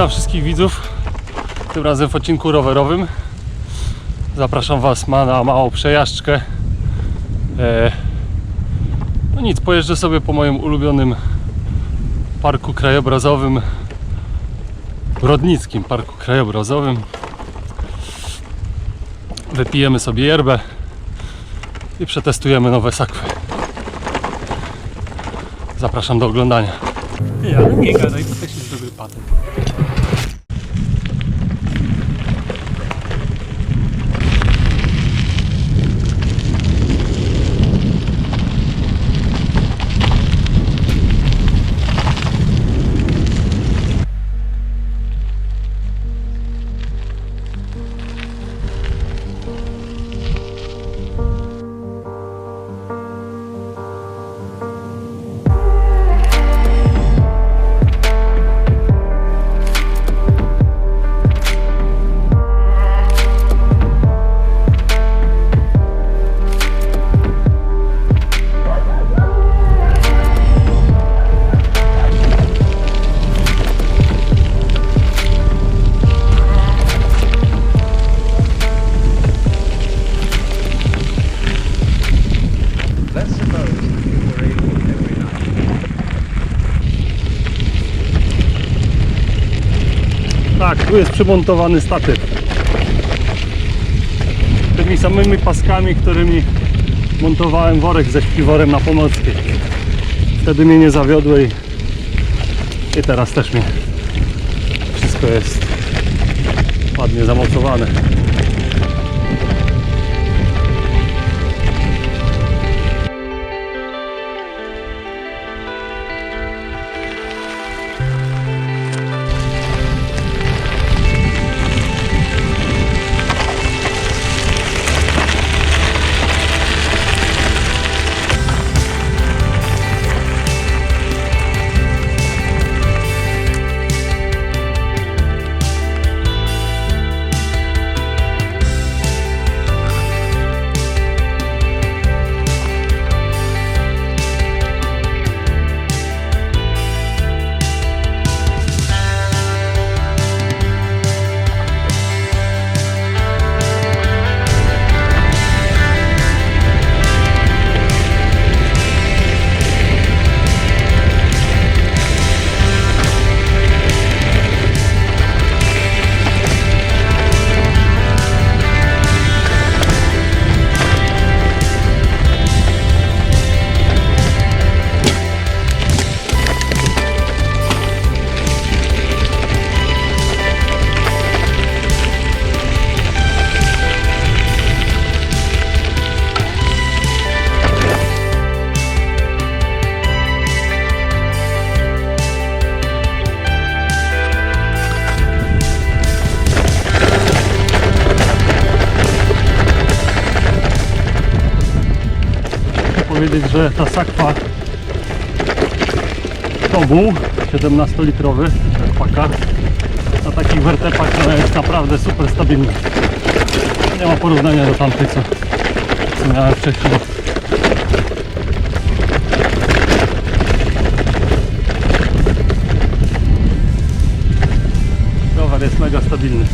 Witam wszystkich widzów. Tym razem w odcinku rowerowym. Zapraszam Was na małą przejażdżkę. E, no nic, pojeżdżę sobie po moim ulubionym parku krajobrazowym. Rodnickim Parku Krajobrazowym. Wypijemy sobie yerbę i przetestujemy nowe sakwy. Zapraszam do oglądania. Ale nie gadaj, tu jest przymontowany statyw. Tymi samymi paskami, którymi montowałem worek ze śpiworem na Pomockiej. Wtedy mnie nie zawiodły i, i teraz też mnie. Wszystko jest ładnie zamocowane. Powiedzieć, że ta sakwa to był 17-litrowy pakar. Na takich wertepach jest naprawdę super stabilna. Nie ma porównania do tamtej, co, co miałem wcześniej. Rower jest mega stabilny.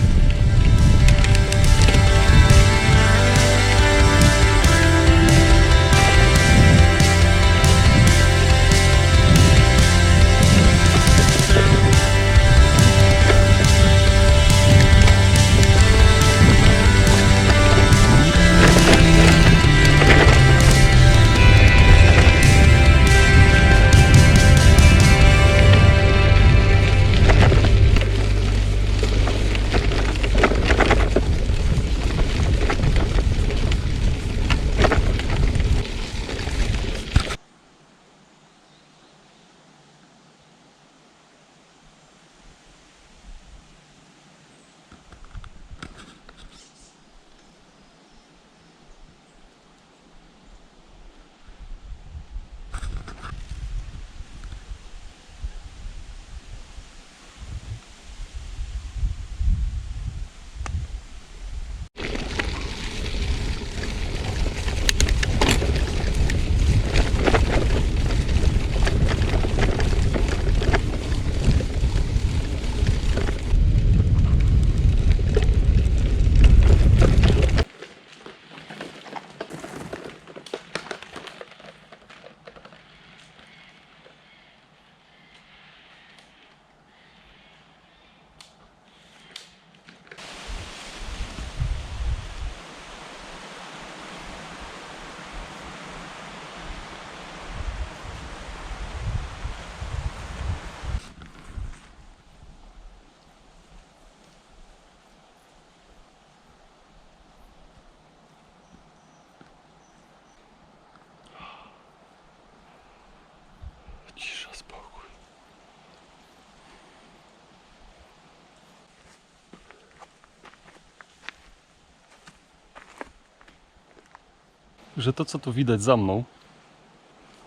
Że to co tu widać za mną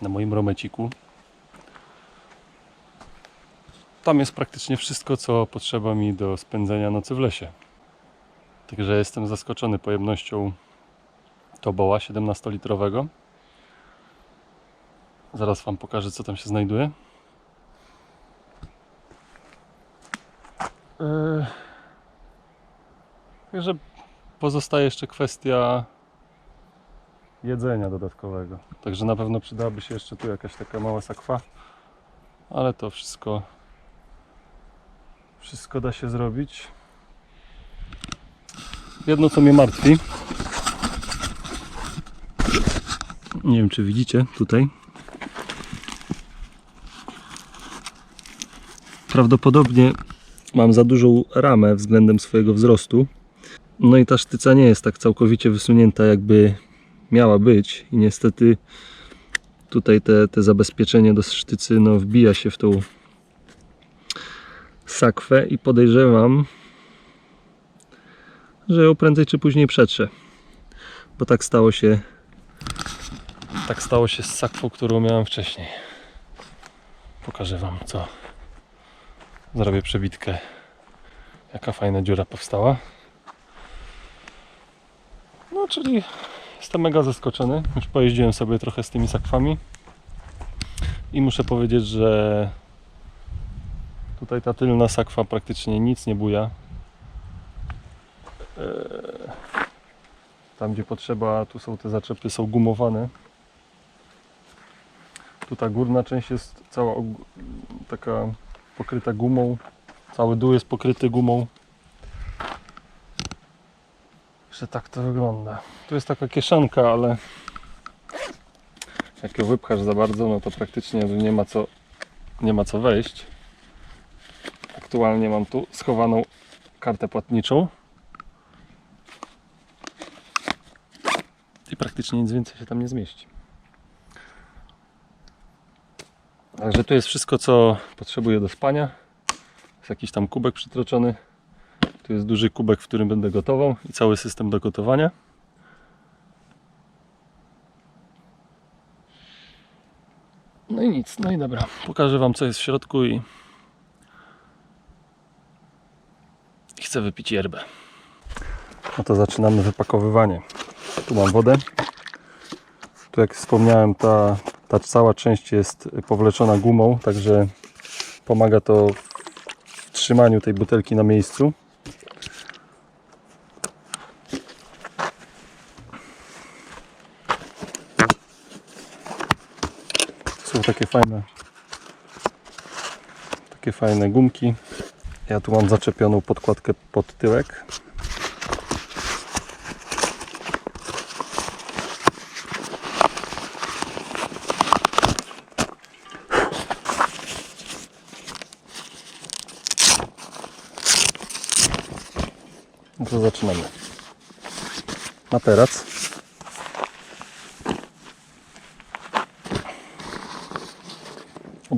na moim romeciku tam jest praktycznie wszystko co potrzeba mi do spędzenia nocy w lesie. Także jestem zaskoczony pojemnością toboła 17-litrowego. Zaraz Wam pokażę co tam się znajduje. Yy, Także pozostaje jeszcze kwestia jedzenia dodatkowego. Także na pewno przydałaby się jeszcze tu jakaś taka mała sakwa, ale to wszystko wszystko da się zrobić. Jedno co mnie martwi. Nie wiem czy widzicie tutaj. Prawdopodobnie mam za dużą ramę względem swojego wzrostu. No i ta sztyca nie jest tak całkowicie wysunięta, jakby miała być. I niestety tutaj te, te zabezpieczenie do sztycy no, wbija się w tą sakwę i podejrzewam, że ją prędzej czy później przetrze. Bo tak stało się tak stało się z sakwą, którą miałem wcześniej. Pokażę Wam co. Zrobię przebitkę. Jaka fajna dziura powstała. No, czyli jestem mega zaskoczony. Już pojeździłem sobie trochę z tymi sakwami. I muszę powiedzieć, że tutaj ta tylna sakwa praktycznie nic nie buja. Eee, Tam gdzie potrzeba, tu są te zaczepy, są gumowane. Tu ta górna część jest cała taka pokryta gumą. Cały dół jest pokryty gumą. Że tak to wygląda. Tu jest taka kieszonka, ale jak ją wypchasz za bardzo, no to praktycznie nie ma co, nie ma co wejść. Aktualnie mam tu schowaną kartę płatniczą. I praktycznie nic więcej się tam nie zmieści. Także tu jest wszystko, co potrzebuję do spania. Jest jakiś tam kubek przytroczony. Tu jest duży kubek, w którym będę gotował i cały system do gotowania. No i nic, no i dobra. Pokażę Wam, co jest w środku i chcę wypić yerbę. No to zaczynamy wypakowywanie. Tu mam wodę. Tu jak wspomniałem, ta, ta cała część jest powleczona gumą, także pomaga to w trzymaniu tej butelki na miejscu. Takie fajne takie fajne gumki. Ja tu mam zaczepioną podkładkę pod tyłek. No to zaczynamy. Materac.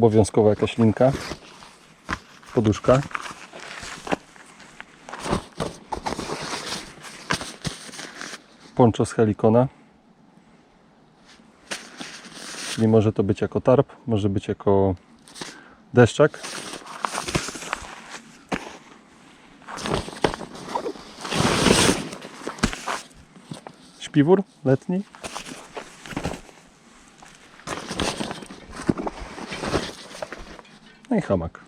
Obowiązkowa jakaś linka. Poduszka. Poncho z helikona. Czyli może to być jako tarp, może być jako deszczak. Śpiwór letni. No i hamak.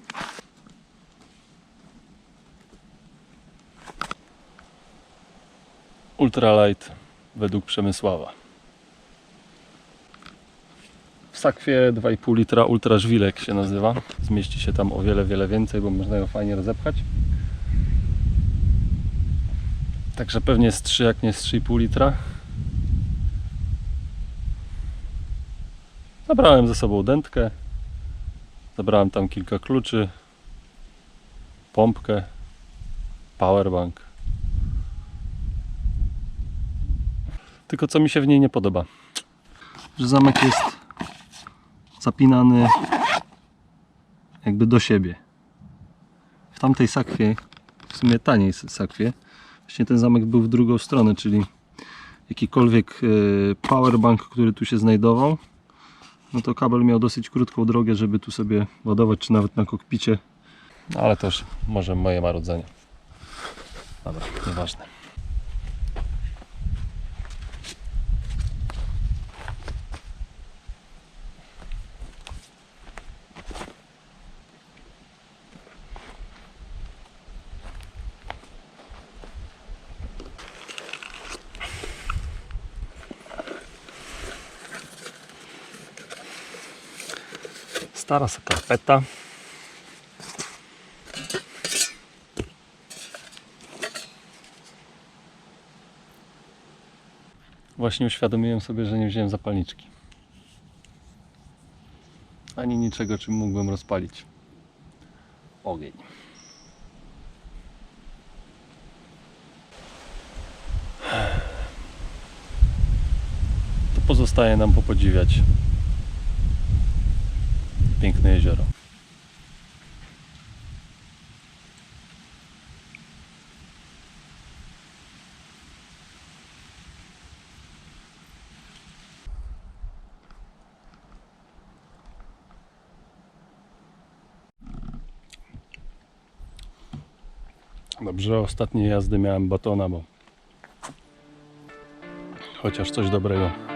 Ultralight według Przemysława. W sakwie 2,5 litra Ultra Żwilek się nazywa. Zmieści się tam o wiele, wiele więcej, bo można ją fajnie rozepchać. Także pewnie z 3, jak nie z 3,5 litra. Zabrałem ze sobą dętkę. Zabrałem tam kilka kluczy. Pompkę. Powerbank. Tylko co mi się w niej nie podoba. Że zamek jest zapinany jakby do siebie. W tamtej sakwie, w sumie taniej sakwie, właśnie ten zamek był w drugą stronę, czyli jakikolwiek e, powerbank, który tu się znajdował, no to kabel miał dosyć krótką drogę, żeby tu sobie ładować, czy nawet na kokpicie. No ale też może moje marudzenie. Dobra, nieważne. Stara skarpeta. Właśnie uświadomiłem sobie, że nie wziąłem zapalniczki. Ani niczego, czym mógłbym rozpalić ogień. To pozostaje nam popodziwiać piękne jezioro. Dobrze, ostatnie jazdy miałem batona, bo chociaż coś dobrego.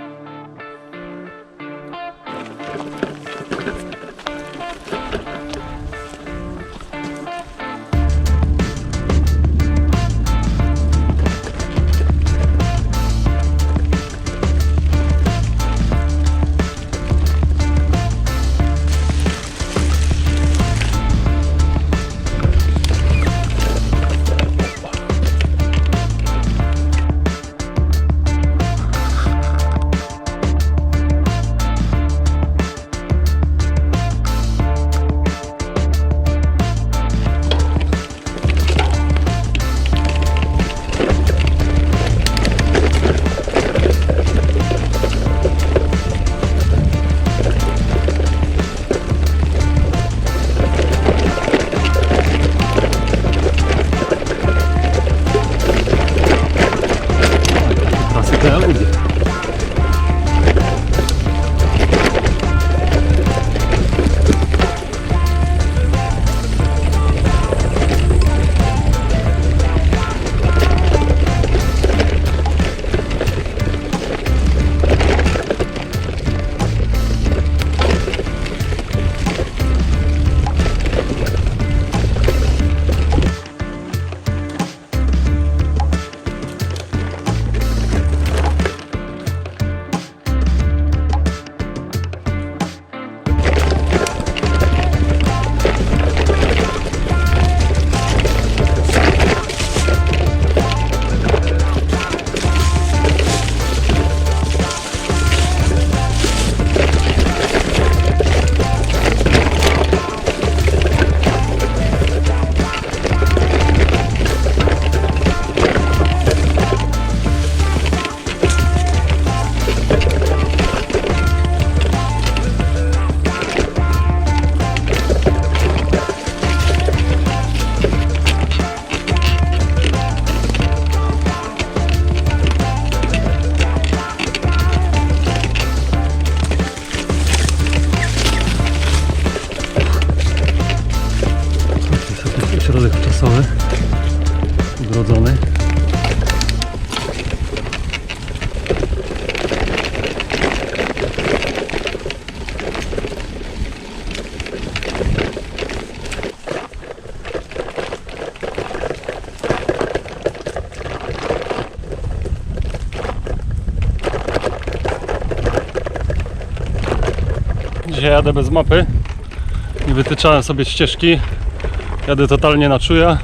Dzisiaj jadę bez mapy. Nie wytyczałem sobie ścieżki. Jadę totalnie na czuja.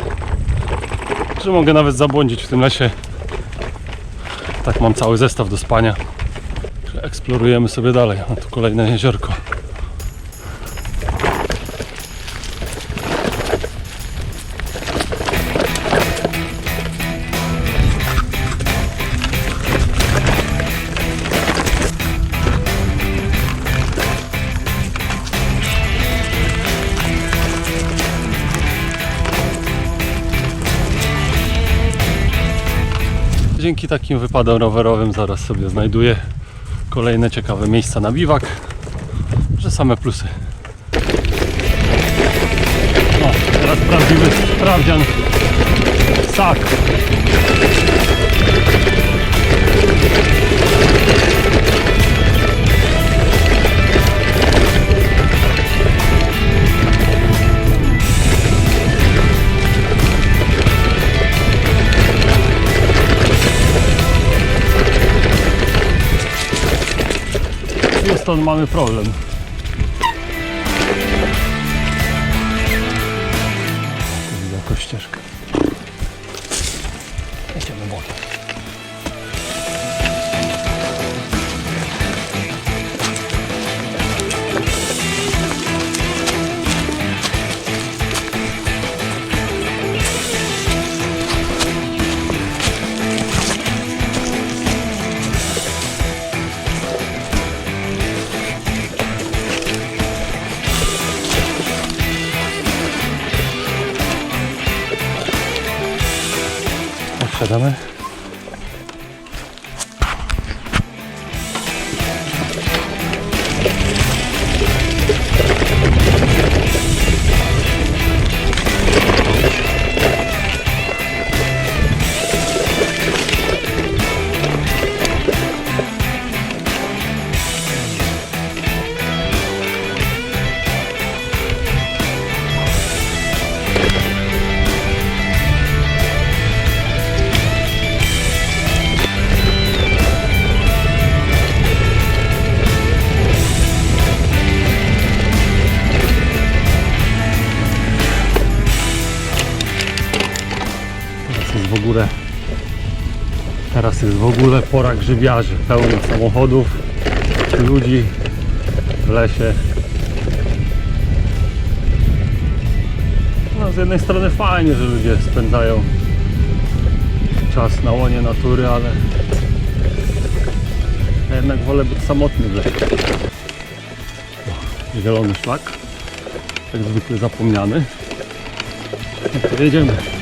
Że mogę nawet zabłądzić w tym lesie. Tak mam cały zestaw do spania. Eksplorujemy sobie dalej. A tu kolejne jeziorko. Dzięki takim wypadom rowerowym zaraz sobie znajduję kolejne ciekawe miejsca na biwak, że same plusy. No, teraz prawdziwy sprawdzian sak. Houston mamy problem. adamı. Teraz jest w ogóle pora grzybiarzy Pełno samochodów Ludzi w lesie No z jednej strony fajnie, że ludzie spędzają czas na łonie natury, ale ja jednak wolę być samotny w lesie. Zielony szlak, jak zwykle zapomniany. No to jedziemy.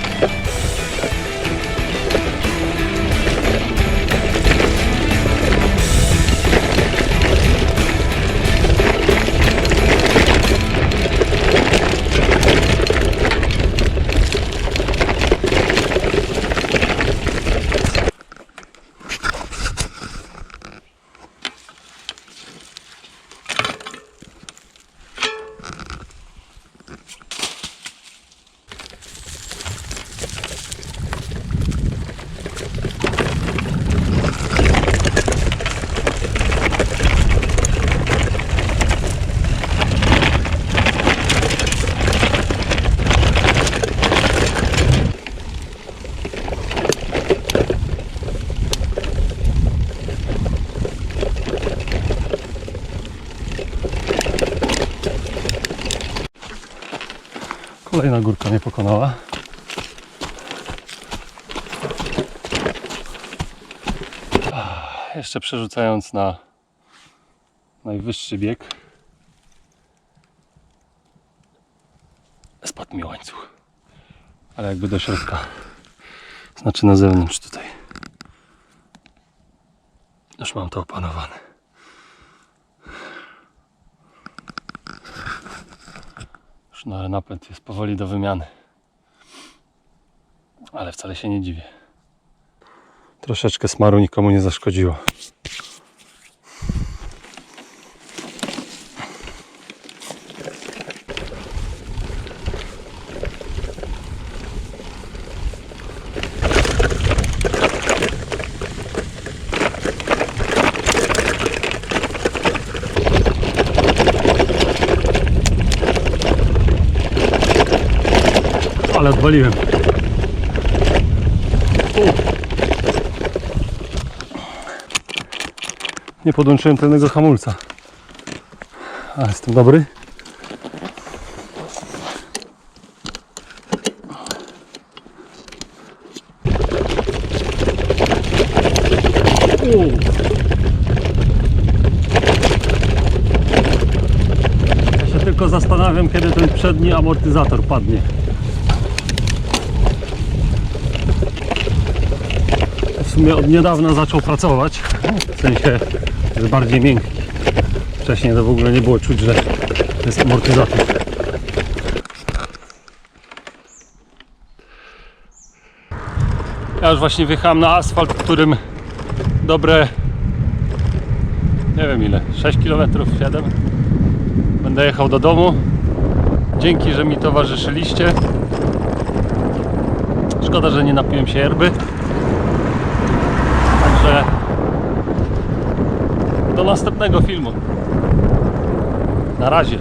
Kolejna górka mnie pokonała. Ach, Jeszcze przerzucając na najwyższy bieg. Spadł mi łańcuch. Ale jakby do środka. Znaczy na zewnątrz tutaj. Już mam to opanowane. Już na napęd jest powoli do wymiany. Ale wcale się nie dziwię. Troszeczkę smaru nikomu nie zaszkodziło. Ale odwaliłem. U. Nie podłączyłem tylnego hamulca. Ale jestem dobry. Ja się tylko zastanawiam, kiedy ten przedni amortyzator padnie. Sumie od niedawna zaczął pracować. W sensie jest bardziej miękki. Wcześniej to w ogóle nie było czuć, że jest amortyzator. Ja już właśnie wjechałem na asfalt, którym dobre nie wiem ile, 6 km, 7 Będę jechał do domu. Dzięki, że mi towarzyszyliście. Szkoda, że nie napiłem się yerby. Także do następnego filmu. Na razie.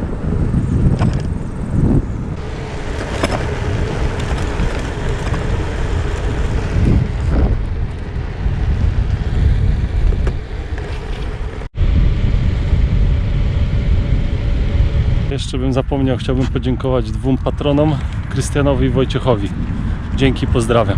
Jeszcze bym zapomniał, chciałbym podziękować dwóm patronom, Krystianowi i Wojciechowi. Dzięki, pozdrawiam.